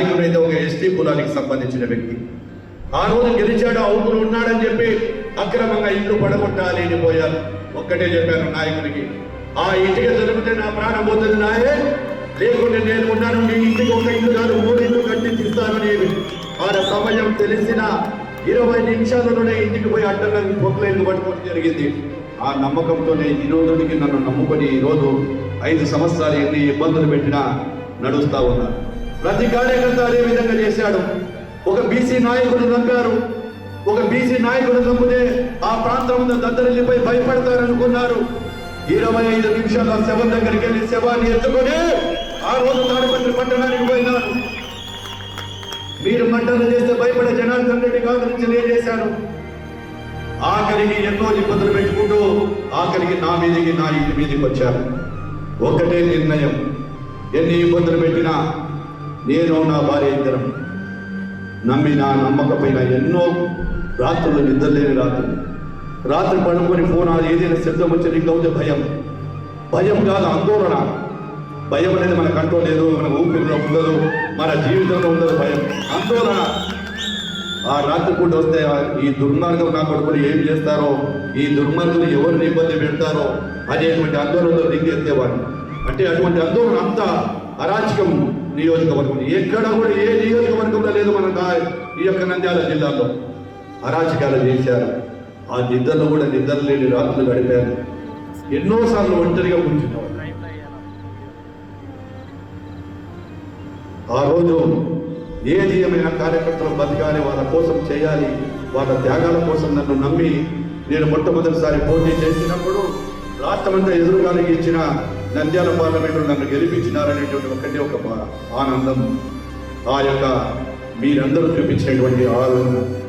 నాయకుడు అయితే ఒక ఎస్టీ కులానికి సంబంధించిన వ్యక్తి. ఆ రోజు గెలిచాడు అవుతులు ఉన్నాడని చెప్పి అక్రమంగా ఇల్లు పడగొట్టాలి అని పోయారు. ఒక్కటే చెప్పాను నాయకుడికి. ఆ ఇంటికి జరిగితే నా ప్రాణం పోతుంది నాయే. లేకుంటే నేను ఉన్నాను నీ ఇంటికి ఒక ఇల్లు కాదు మూడు ఇల్లు కట్టి ఇస్తానని ఆ సమయం తెలిసిన ఇరవై నిమిషాలలోనే ఇంటికి పోయి అడ్డంగా పొక్కులు పట్టుకోవడం జరిగింది? ఆ నమ్మకంతోనే ఈ రోజుకి నన్ను నమ్ముకొని ఈరోజు రోజు ఐదు సంవత్సరాలు ఎన్ని ఇబ్బందులు పెట్టినా నడుస్తూ ఉన్నారు. ప్రతి కార్యకర్త అదే విధంగా చేశాడు. ఒక బీసీ నాయకుడు నమ్మారు. ఒక బీసీ నాయకుడు నమ్మితే ఆ ప్రాంతంలో దద్దరిల్లిపై భయపడతారనుకున్నారు. ఇరవై ఐదు నిమిషాల శవం దగ్గరికి వెళ్ళి శవాన్ని ఎత్తుకొని ఆ రోజు తాడిపత్రి పట్టణానికి పోయినారు. మీరు మంటలు చేస్తే భయపడే జనార్దన్ రెడ్డి కాదు తెలియజేశాను ఆఖరికి ఎన్నో ఇబ్బందులు పెట్టుకుంటూ ఆఖరికి నా మీదికి నా ఇంటి మీదకి వచ్చారు. ఒకటే నిర్ణయం. ఎన్ని ఇబ్బందులు పెట్టినా నేను నా భార్య ఇద్దరం నమ్మి నా నమ్మకపోయిన ఎన్నో రాత్రులు నిద్రలేని రాత్రులు రాత్రి పడుకొని ఫోన్ అది ఏదైనా శబ్దం వచ్చి రింగ్ అవుతే భయం. భయం కాదు ఆందోళన. భయం అనేది మన కంట్రోల్ లేదు మన ఊపిరిలో ఉండదు మన జీవితంలో ఉండదు భయం. ఆందోళన. ఆ రాత్రి పూట వస్తే ఈ దుర్మార్గం నా కొడుకులు ఏం చేస్తారో ఈ దుర్మార్గులు ఎవరిని ఇబ్బంది పెడతారో అనేటువంటి ఆందోళనలో రింగ్ ఎత్తేవాడిని అంటే అటువంటి ఆందోళన అంతా అరాచకం నియోజకవర్గం. ఎక్కడ కూడా ఏ నియోజకవర్గంలో లేదు మన ఈ యొక్క నంద్యాల జిల్లాలో. అరాచకాలు చేశారు. ఆ నిద్రలో కూడా నిద్ర లేని రాత్రులు గడిపారు. ఎన్నోసార్లు ఒంటరిగా కూర్చునేవారు ఆ రోజు ఏది ఏమైనా కార్యకర్తలు బతకాలి వాళ్ళ కోసం చేయాలి వాళ్ళ త్యాగాల కోసం నన్ను నమ్మి నేను మొట్టమొదటిసారి పోటీ చేసినప్పుడు రాష్ట్రమంతా ఎదురుగాలికి ఇచ్చిన నంద్యాల పార్లమెంట్లో నన్ను గెలిపించినారనేటువంటి ఒకటే ఒక ఆనందం. ఆ యొక్క మీరందరూ చూపించినటువంటి ఆనందం.